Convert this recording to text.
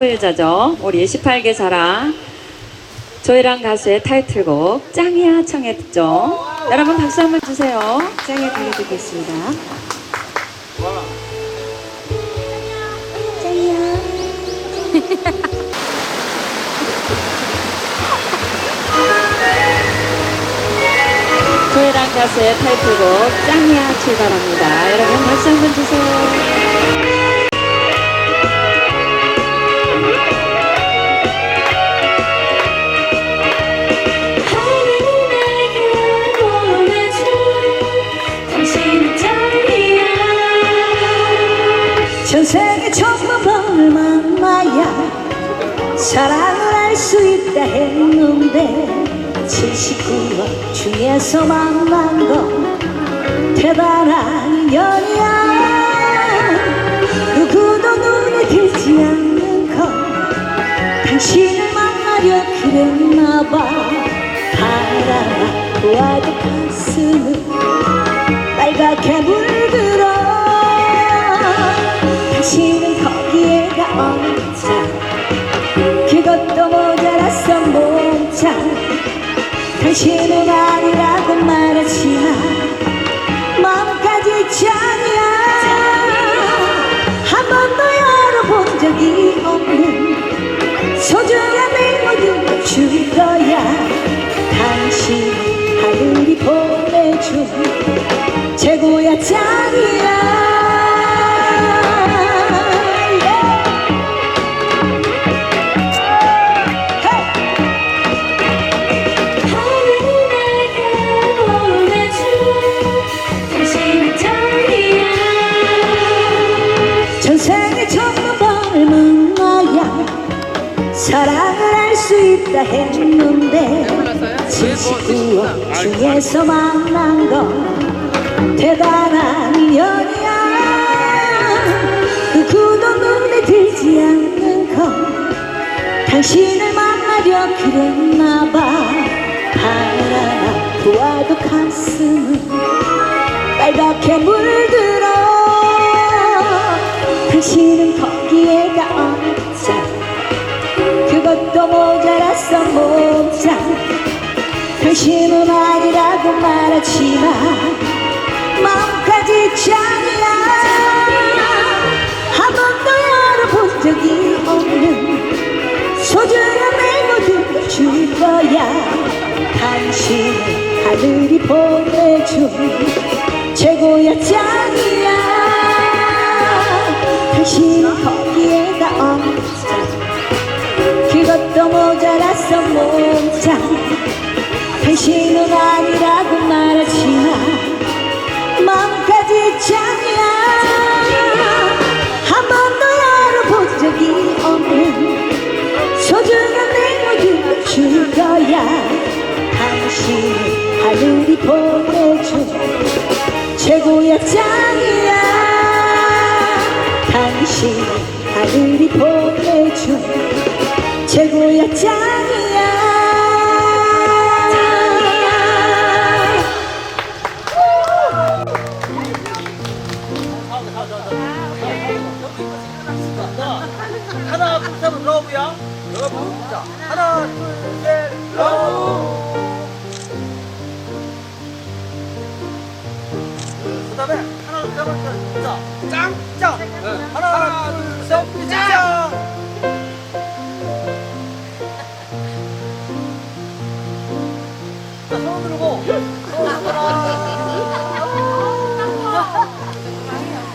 여자죠. 우리 18개 사랑. 조이랑 가수의 타이틀곡 짱이야 청해 듣죠. 여러분 박수 한번 주세요. 짱이야 들려드리겠습니다. 짱이야. 조이랑 가수의 타이틀곡 짱이야 출발합니다. 여러분 박수 한번 주세요. 천만 번을 만나야. 사랑을 할수 있다 했는데 79번 중에서 만난 건 대단한 인연이야. 누구도 눈에 들지 않는 건 당신을 만나려 그랬나봐. 보아도 가슴은 빨갛게 물 몸짱 당신은 아니라고 말하지만 마음까지 짱이야. 한 번도 열어본 적이 없는 소중한 내 모든 줄 거야. 당신 하늘이 보내준 사랑을 할수 있다 했는데 79억 중에서 만난 건 대단한 인연이야. 누구도 눈에 들지 않는 건 당신을 만나려 그랬나봐. 바라봐 보아도 가슴은 빨갛게 물들어. 당신은 거기에 가 모자랐어. 몸짱 당신은 아니라고 말하지만 마음까지 짱이야 한 번도 열어본 적이 없는 소중한 내 모든 걸줄 거야. 당신은 하늘이 보내준 그것도 모자랐어 몸짱 당신은 아니라고 말하지만 마음까지 짱이야. 한 번도 열어본 적이 없는 소중한 내 모든 걸줄 거야. 당신은 하늘이 보내준 최고야 짱이야. 당신은 하늘이 보내준 최고야 짱이야. 하나 둘셋 러브야. 러브? 자 하나 둘셋 러브. 그 다음에 하나 둘셋자 짱짱. 하나 둘셋 짱